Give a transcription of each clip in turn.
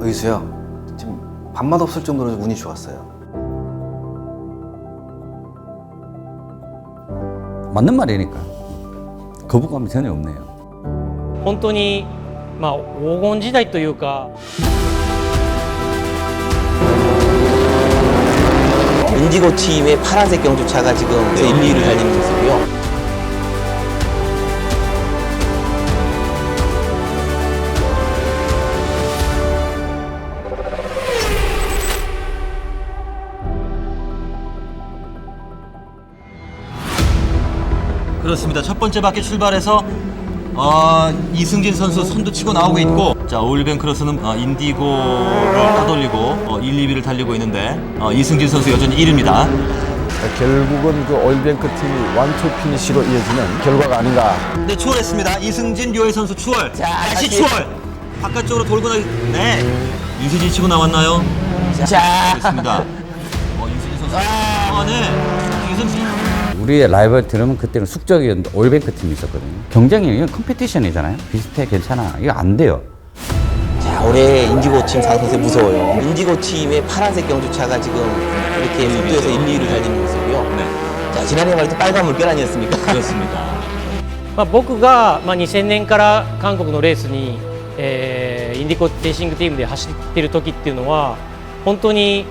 의수요. 지금 밥맛 없을 정도로 운이 좋았어요. 맞는 말이니까 거부감이 전혀 없네요. 本当に、まあ、黄金時代というか 인디고 팀의 파란색 경주차가 지금 1, 2위를 달리는 모습이요. 그렇습니다. 첫 번째 바퀴 출발해서 어, 이승진 선수 선두 치고 나오고 있고 자 오일뱅 크로스는 어, 인디고를 따돌리고 어, 1, 2위를 달리고 있는데 어, 이승진 선수 여전히 1위입니다. 결국은 그 올뱅크 팀이 완투 피니시로 이어지는 결과가 아닌가. 네 추월했습니다. 이승진 류혜 선수 추월. 자, 다시 다시. 추월. 바깥쪽으로 돌고 나. 네. 유세진 치고 나왔나요? 자, 그렇습니다. 어, 유세진 선수. 아, 네. 이승진. 우리의 라이벌 팀은 그때는 숙적이었는데 올뱅크 팀이 있었거든요. 경쟁이 이건 컴피티션이잖아요. 비슷해 괜찮아. 이거 안 돼요. 자, 올해 인디고 팀 상승세 무서워요. 인디고 팀의 파란색 경주차가 지금 이렇게 속도에서 1, 2위를 달리는 모습이요. 네. 자, 지난해 말도 빨간 물결 아니었습니까? 그렇습니다. まあ、僕が、まあ、2000年から韓国のレースに、えーインディコレーシングチームで走ってる時っていうのは本当に、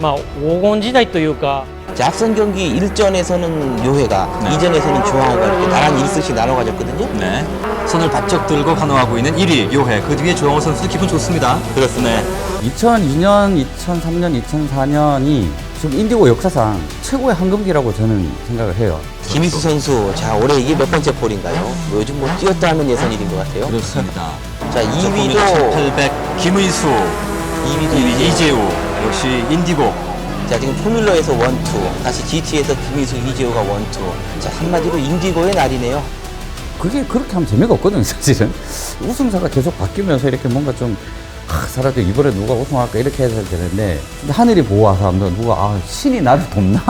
まあ、黄金時代というか 자, 앞선 경기 1전에서는 요회가, 네. 2전에서는 중앙호가 이렇게 나란히 1승씩 나눠 가졌거든요. 네. 손을 바짝 들고 환호하고 있는 1위 요해. 그 뒤에 조영호 선수도 기분 좋습니다. 그렇습니다. 2002년, 2003년, 2004년이 지금 인디고 역사상 최고의 황금기라고 저는 생각을 해요. 김희수 선수, 자, 올해 이게 몇 번째 폴인가요? 요즘 뭐 뛰었다 하면 예선 일인 것 같아요. 그렇습니다. 자, 2위도 800 김의수, 2위도 2위 이재우, 역시 인디고. 자 지금 포뮬러에서 원투 다시 GT에서 김희수 이재호가 원투 자 한마디로 인디고의 날이네요 그게 그렇게 하면 재미가 없거든요, 사실은. 우승사가 계속 바뀌면서 이렇게 뭔가 좀, 아, 사람들 이번에 누가 우승할까 이렇게 해서 되는데, 하늘이 보호하사 하면 누가, 아, 신이 나를 돕나?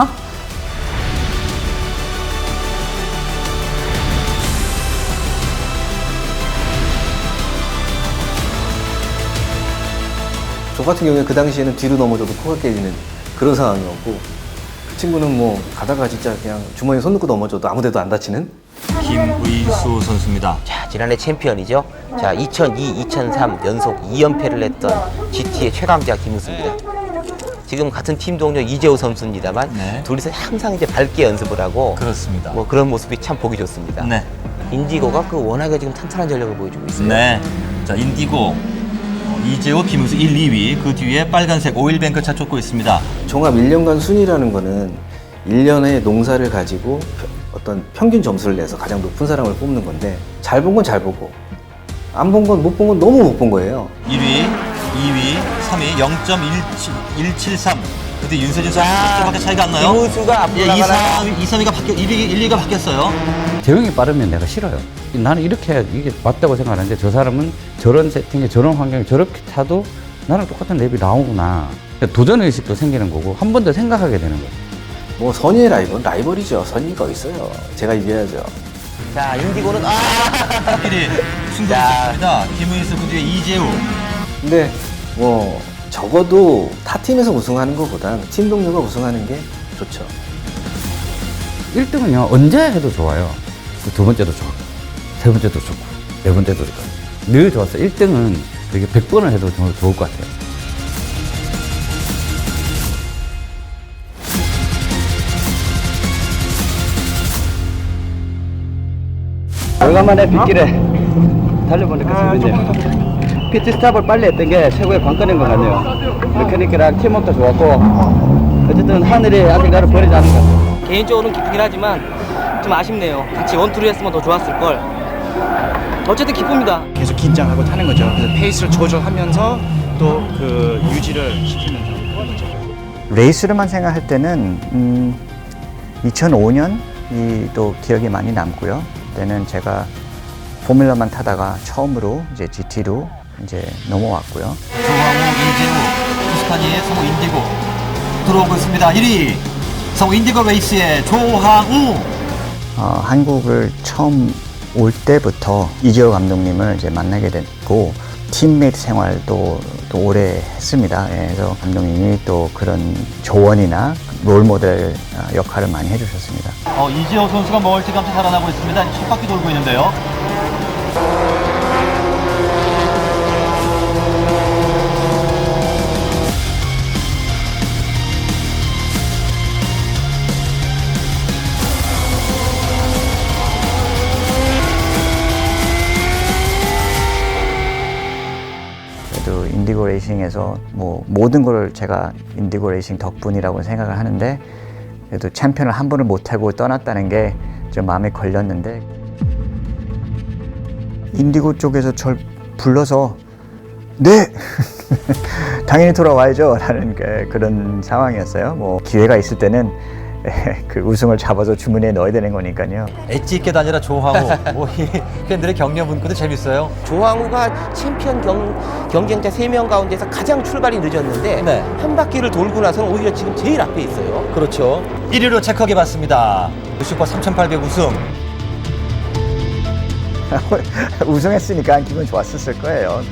저 같은 경우에 그 당시에는 뒤로 넘어져도 코가 깨지는 그런 상황이었고 그 친구는 뭐 가다가 진짜 그냥 주머니에 손 넣고 넘어져도 아무데도 안 다치는 김의수 선수입니다. 자 지난해 챔피언이죠 자 2002, 2003 연속 2연패를 했던 GT의 최강자 김우수입니다 지금 같은 팀 동료 이재호 선수입니다만 네. 둘이서 항상 이제 밝게 연습을 하고 그렇습니다. 뭐 그런 모습이 참 보기 좋습니다 네. 인디고가 그 워낙에 지금 탄탄한 전력을 보여주고 있어요 네. 자, 인디고. 어, 이재호, 김우수 1, 2위. 그 뒤에 빨간색 오일뱅크 차 쫓고 있습니다. 종합 1년간 순위라는 거는 1년의 농사를 가지고 펴- 어떤 평균 점수를 내서 가장 높은 사람을 뽑는 건데 잘 본 건 잘 보고 안 본 건 못 본 건 너무 못 본 거예요. 1위, 2위, 3위 0.173. 그때 윤세진 선수 밖에 차이가 안 나요? 김우수가 앞으로 예, 2, 나가나요? 3, 2, 3위가 바뀌어 1위, 1, 2가 바뀌었어요. 대응이 빠르면 내가 싫어요. 나는 이렇게 해야 이게 맞다고 생각하는데 저 사람은 저런 세팅에 저런 환경에 저렇게 타도 나랑 똑같은 랩이 나오구나. 그러니까 도전 의식도 생기는 거고 한 번 더 생각하게 되는 거예요. 뭐 선의의 라이벌 라이벌이죠. 선의가 있어요. 제가 이겨야죠. 자 인디고는 아 1위 승부 자. 있습니다. 김의수 그 뒤에 이재우. 근데 뭐 적어도 타 팀에서 우승하는 것보단 팀 동료가 우승하는 게 좋죠. 1등은요, 언제 해도 좋아요. 그두 번째도 좋고, 세 번째도 좋고, 네 번째도 좋고. 늘 좋았어. 1등은 되게 100번을 해도 정말 좋을 것 같아요. 오래간만에 빗길에 달려보니까 재밌네요. 피트 스탑을 빨리 했던 게 최고의 관건인 것 같네요. 메카니크랑 팀워크도 좋았고, 어쨌든 하늘이 아직 나를 버리지 않은 것 같아요. 개인적으로는 기쁘긴 하지만 좀 아쉽네요. 같이 원투를 했으면 더 좋았을 걸. 어쨌든 기쁩니다. 계속 긴장하고 타는 거죠. 그래서 페이스를 조절하면서 또 그 유지를 시키면서 그런 거죠. 레이스로만 생각할 때는 음, 2005년 이 또 기억이 많이 남고요. 그때는 제가 포뮬러만 타다가 처음으로 이제 GT로 이제 넘어왔고요. 조광우, 이재우, 토스카니의 성우 인디고 들어오고 있습니다. 1위 성우 인디고 레이스의 조항우. 어, 한국을 처음 올 때부터 이재호 감독님을 이제 만나게 됐고 팀메이트 생활도 또 오래 했습니다. 예, 그래서 감독님이 또 그런 조언이나 롤 모델 어, 역할을 많이 해주셨습니다. 어, 이재호 선수가 멀티감치 살아나고 있습니다. 첫 바퀴 돌고 있는데요. 인디고 레이싱에서 뭐 모든 걸 제가 인디고 레이싱 덕분이라고 생각을 하는데 그래도 챔피언을 한 번을 못하고 떠났다는 게 좀 마음에 걸렸는데 인디고 쪽에서 절 불러서 네! 당연히 돌아와야죠! 라는 그- 그런 상황이었어요. 뭐 기회가 있을 때는 그 우승을 잡아서 주문에 넣어야 되는 거니까요 엣지 있게 다니라 조항우. 뭐 이 팬들의 격려 문구도 재밌어요. 조항우가 챔피언 경, 경쟁자 3명 가운데서 가장 출발이 늦었는데 네. 한 바퀴를 돌고 나서는 오히려 지금 제일 앞에 있어요. 그렇죠. 1위로 체크하게 봤습니다. 슈퍼 3800 우승. 우승했으니까 기분 좋았었을 거예요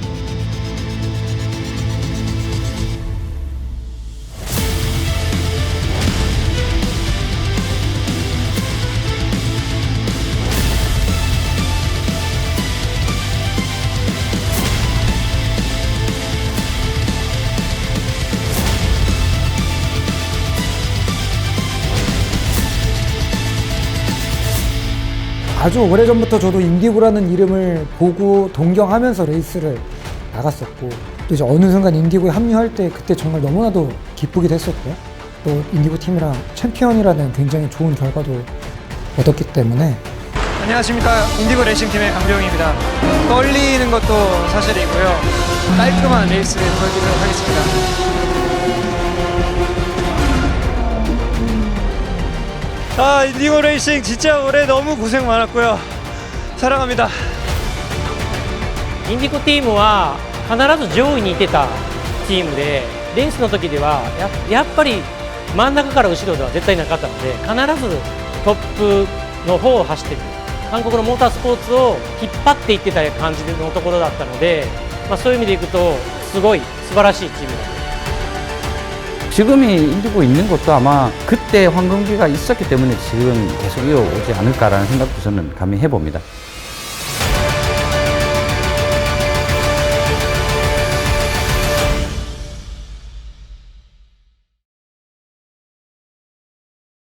아주 오래전부터 저도 인디고라는 이름을 보고 동경하면서 레이스를 나갔었고 또 이제 어느 순간 인디고에 합류할 때 그때 정말 너무나도 기쁘기도 했었고요. 또 인디고 팀이랑 챔피언이라는 굉장히 좋은 결과도 얻었기 때문에 안녕하십니까 인디고 레이싱 팀의 강병입니다. 떨리는 것도 사실이고요. 깔끔한 레이스 보여드리도록 하겠습니다. 아 인디고 레이싱 진짜 올해 너무 고생 많았고요. 사랑합니다. インディコチームは必ず上位にいてたチームでレースの時ではややっぱり真ん中から後ろでは絶対なかったので必ずトップの方を走ってる韓国のモータースポーツを引っ張っていってた感じのところだったので、まあ、そういう意味でいくとすごい素晴らしいチームだと っ 지금이 인디고 있는 것도 아마 그때 황금기가 있었기 때문에 지금 계속 이어오지 않을까라는 생각도 저는 감히 해봅니다.